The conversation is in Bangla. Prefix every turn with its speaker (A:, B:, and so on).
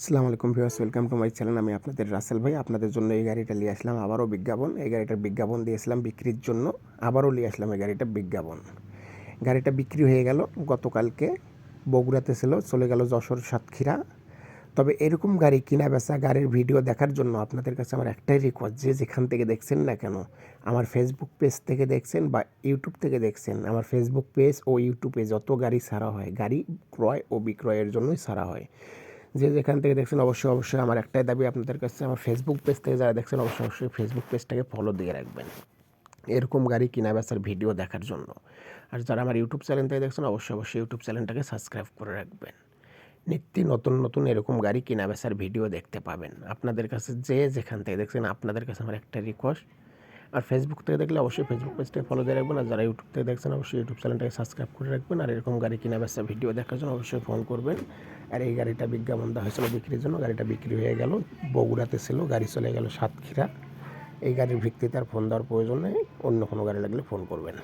A: আসসালামু আলাইকুম viewers, welcome to my channel. আমি আপনাদের রাসেল ভাই। আপনাদের জন্য এই গাড়িটা নিয়ে আসলাম আবারও বিজ্ঞাপন। এই গাড়িটার বিজ্ঞাপন দিয়েছিলাম বিক্রির জন্য। আবারও নিয়ে আসলাম এই গাড়িটা বিজ্ঞাপন। গাড়িটা বিক্রি হয়ে গেল। গতকালকে বগুড়াতে ছিল, চলে গেল যশোর সাতক্ষীরা। তবে এরকম গাড়ি কিনা বেচা গাড়ির ভিডিও দেখার জন্য আপনাদের কাছে আমার একটাই রিকোয়েস্ট যে যেখান থেকে দেখছেন না কেন, আমার ফেসবুক পেজ থেকে দেখছেন বা ইউটিউব থেকে দেখছেন, আমার ফেসবুক পেজ ও ইউটিউবে যত গাড়ি ছাড়া হয়, গাড়ি ক্রয় ও বিক্রয়ের জন্যই ছাড়া হয়। যে যেখান থেকে দেখছেন, অবশ্যই অবশ্যই আমার একটাই দাবি আপনাদের কাছে, আমার ফেসবুক পেজ থেকে যারা দেখছেন, অবশ্যই অবশ্যই ফেসবুক পেজটাকে ফলো দিয়ে রাখবেন। এরকম গাড়ি কিনা বেচার ভিডিও দেখার জন্য। আর যারা আমার ইউটিউব চ্যানেল থেকে দেখছেন, অবশ্যই অবশ্যই ইউটিউব চ্যানেলটাকে সাবস্ক্রাইব করে রাখবেন। নিত্য নতুন নতুন এরকম গাড়ি কিনা বেচার ভিডিও দেখতে পাবেন। আপনাদের কাছে যে যেখান থেকে দেখছেন, আপনাদের কাছে আমার একটা রিকোয়েস্ট আর ফেসবুক থেকে দেখলে অবশ্যই ফেসবুক পেজটাকে ফলো দিয়ে রাখবেন। আর যারা ইউটিউব থেকে দেখছেন, অবশ্যই ইউটিউব চ্যানেলটাকে সাবস্ক্রাইব করে রাখবেন। আর এরকম গাড়ি কিনা বেচা ভিডিও দেখার জন্য অবশ্যই ফোন করবেন। আর এই গাড়িটা বিজ্ঞাপন দেওয়া হয়েছিল বিক্রির জন্য। গাড়িটা বিক্রি হয়ে গেল, বগুড়াতে ছিল, গাড়ি চলে গেল সাতক্ষীরা। এই গাড়ির ভিত্তিতে আর ফোন দেওয়ার প্রয়োজন নেই, অন্য কোনো গাড়ি লাগলে ফোন করবেন।